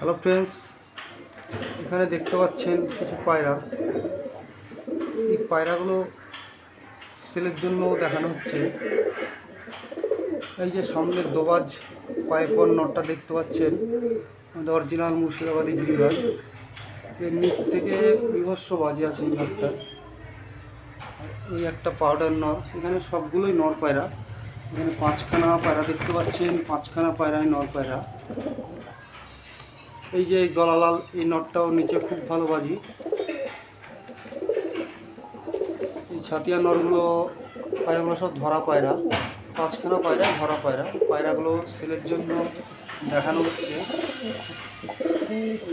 Hello friends এখানে দেখতে পাচ্ছেন কিছু পায়রা। এই পায়রাগুলো সেলের জন্য দেখানো হচ্ছে। এই যে সামনের দোবাজ পাইপর নটটা দেখতে পাচ্ছেন, আমাদের অরিজিনাল মুর্শিদাবাদী গিরিবাজ। এর নিচ থেকে বিভস্ম বাজে আছে এই নটটা এই একটা পাউডার নর, এখানে সবগুলোই নর পায়রা। এখানে পাঁচখানা পায়রা দেখতে পাচ্ছেন, পাঁচখানা পায়রায় নর পায়রা। এই যে এই গলালাল, এই নটটাও নিচে খুব ভালো বাজি। এই ছাতিয়া নরগুলো পায়রাগুলো সব ধরা পায়রা, পাঁচখানা পায়রা, ধরা পায়রা। পায়রাগুলো সেলের জন্য দেখানো হচ্ছে।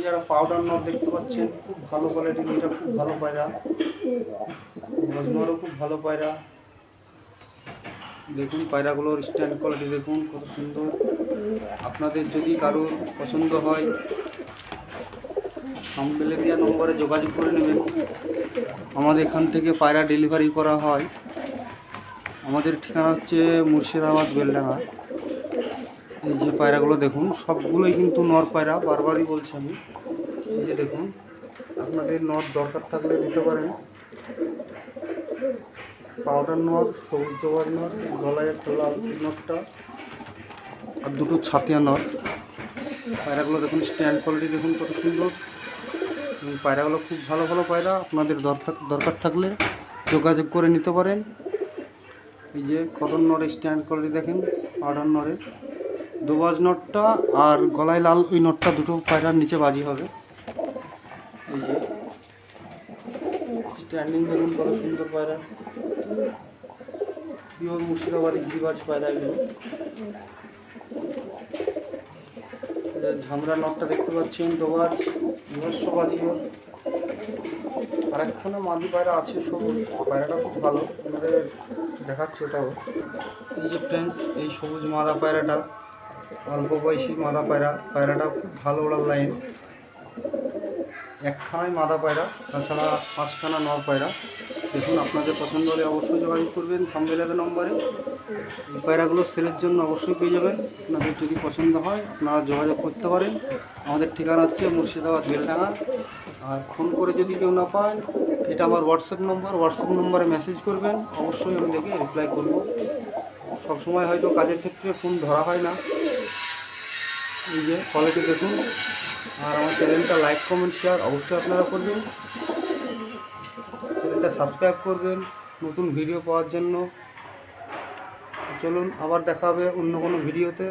যারা পাউডার নট দেখতে পাচ্ছেন, খুব ভালো কোয়ালিটির এটা খুব ভালো পায়রা। গজনরও খুব ভালো পায়রা। দেখুন পায়রাগুলোর স্ট্যান্ড কোয়ালিটি দেখুন, কত সুন্দর। আপনাদের যদি কারোর পছন্দ হয় সামবেলেরিয়া নম্বরে যোগাযোগ করে নেবেন। আমাদের এখান থেকে পায়রা ডেলিভারি করা হয়। আমাদের ঠিকানা হচ্ছে মুর্শিদাবাদ বেলডাঙ্গা। এই যে পায়রাগুলো দেখুন, সবগুলোই কিন্তু নর পায়রা, বারবারই বলছি আমি। এই যে দেখুন, আপনাদের নর দরকার থাকলে দিতে পারেন। পাউডার নর, সবুজ জোয়ার নর, গলায় একটা লাল নরটা, আর দুটো ছাতিয়া নর। পায়রাগুলো দেখুন স্ট্যান্ড কোয়ালিটি দেখুন কত সুন্দর। পায়রাগুলো খুব ভালো ভালো পায়রা। আপনাদের দরকার দরকার থাকলে যোগাযোগ করে নিতে পারেন। এই যে কটন নরের স্ট্যান্ড করে দেখেন পাউডার নরের দুবাজ নটটা আর গলায় লাল ওই নটটা দুটো পায়রার নিচে বাজি হবে। এই যে স্ট্যান্ডিং দেখুন কত সুন্দর পায়রা। পিওর মুর্শিদাবাদী গিরিবাজ পায়রা এগুলো। ঝামরা নটটা দেখতে পাচ্ছেন, দোবাজ। নিজস্ব বাজি ওর। আর একখানা মাদি পায়রা আছে সবুজ পায়রাটা খুব ভালো। আমাদের দেখাচ্ছে ওটাও। এই যে ফ্রেন্ডস এই সবুজ মাদা পায়রাটা, অল্প বয়সী মাদা পায়রা। পায়রাটা খুব ভালো ওড়ার লাইন একখানাই মাদা পায়রা, তাছাড়া পাঁচখানা নর পায়রা। দেখুন, আপনাদের পছন্দ হলে অবশ্যই যোগাযোগ করবেন সামবেলার নম্বরে। এই পায়রাগুলো সেলের জন্য অবশ্যই পেয়ে যাবেন। আপনাদের যদি পছন্দ হয়, আপনারা যোগাযোগ করতে পারেন। আমাদের ঠিকানা হচ্ছে মুর্শিদাবাদ বেলডাঙা আর ফোন করে যদি কেউ না পায়, এটা আমার হোয়াটসঅ্যাপ নম্বর হোয়াটসঅ্যাপ নম্বরে মেসেজ করবেন। অবশ্যই আমি দেখে রিপ্লাই করব। সবসময় হয়তো কাজের ক্ষেত্রে ফোন ধরা হয় না। এই যে কোয়ালিটি দেখুন। আর আমার চ্যানেলটা লাইক কমেন্ট শেয়ার অবশ্যই আপনারা করবেন। চ্যানেলটা সাবস্ক্রাইব করবেন নতুন ভিডিও পাওয়ার জন্য। চলুন, আবার দেখা হবে অন্য কোনো ভিডিওতে